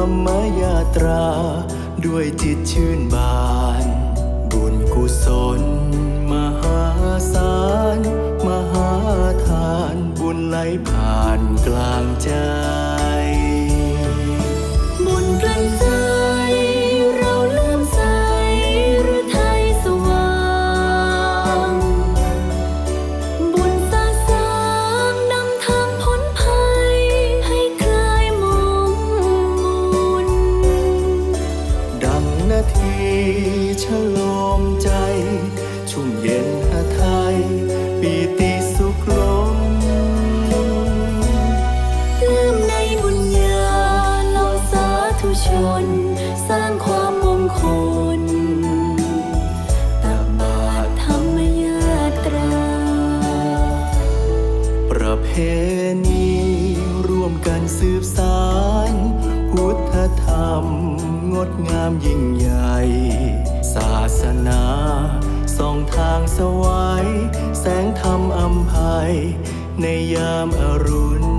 รมยาตรา ด้วยจิตชื่นบาน บุญกุศล มหาศาล มหาทาน บุญไหลผ่านกลางใจ ฉลมใจ ชุ่มเย็นหาไทยปีติสุขล้นเลื่อมในบุญญาเหล่าสาธุชน สร้างความมงคลตักบาตรธรรมยาตรา ประเพณีร่วมกันสืบสาร พุทธธรรม งดงามยิ่งใหญ่ ศาสนาส่องทางสวายแสงธรรมอัมภัย ในยามอรุณ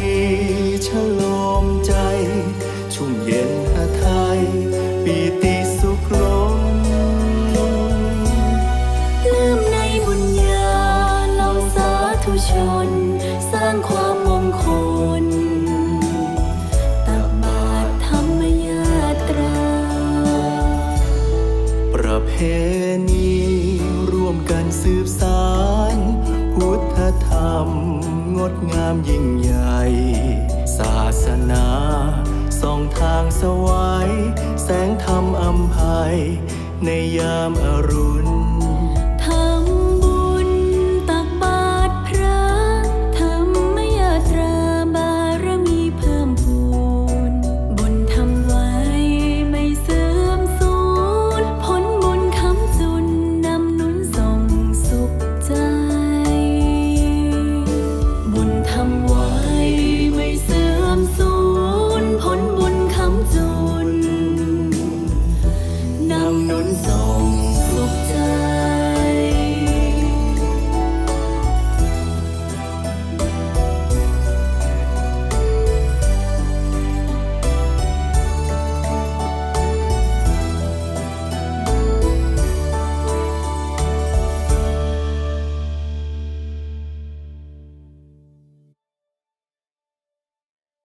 นาทีฉลมใจ ชุ่มเย็นหาไทยปีติสุขล้นเลื่อมในบุญญาเหล่าสาธุชน ดงามยิ่งใหญ่ ศาสนาส่องทางสวายแสงธรรมอำภัย ในยามอรุณ